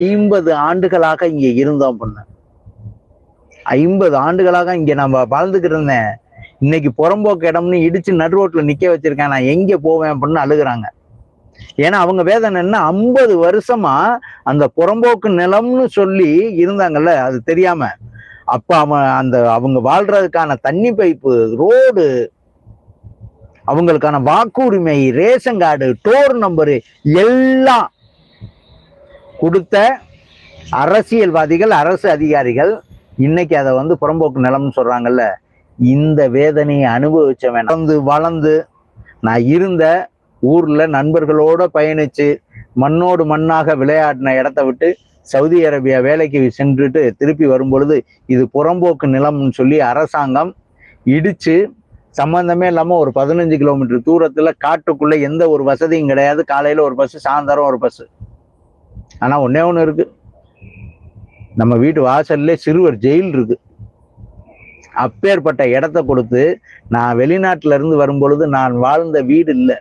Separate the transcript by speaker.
Speaker 1: ஐம்பது ஆண்டுகளாக இங்க இருந்தோம் பொண்ணு. ஐம்பது ஆண்டுகளாக இங்க நம்ம வாழ்ந்துக்கிட்டு இருந்தேன். இன்னைக்கு புறம்போக்கு இடம்னு இடிச்சு நடு ரோட்ல நிக்க வச்சிருக்கேன். நான் எங்க போவேன் அப்படின்னு அழுகுறாங்க. ஏன்னா அவங்க வேதனை என்ன? ஐம்பது வருஷமா அந்த புறம்போக்கு நிலம்னு சொல்லி இருந்தாங்கல்ல அது தெரியாம. அப்ப அவன் அந்த அவங்க வாழ்றதுக்கான தண்ணி பைப்பு ரோடு அவங்களுக்கான வாக்குரிமை ரேஷன் கார்டு டோர் நம்பரு எல்லாம் கொடுத்த அரசியல்வாதிகள் அரசு அதிகாரிகள் இன்னைக்கு அதை வந்து புறம்போக்கு நிலம்னு சொல்றாங்கல்ல இந்த வேதனையை அனுபவிச்சவன் வளர்ந்து வளர்ந்து நான் இருந்த ஊர்ல நண்பர்களோட பயணிச்சு மண்ணோடு மண்ணாக விளையாடின இடத்த விட்டு சவுதி அரேபியா வேலைக்கு சென்றுட்டு திருப்பி வரும்பொழுது இது புறம்போக்கு நிலம்னு சொல்லி அரசாங்கம் இடிச்சு சம்பந்தமே இல்லாம ஒரு பதினஞ்சு கிலோமீட்டர் தூரத்துல காட்டுக்குள்ள எந்த ஒரு வசதியும் கிடையாது. காலையில ஒரு பஸ் சாயந்தரம் ஒரு பஸ் ஆனா ஒன்றே ஒன்று இருக்கு. நம்ம வீட்டு வாசல்ல சிறுவர் ஜெயில் இருக்கு. அப்பேற்பட்ட இடத்த கொடுத்து நான் வெளிநாட்டுல இருந்து வரும்பொழுது நான் வாழ்ந்த வீடு இல்லை.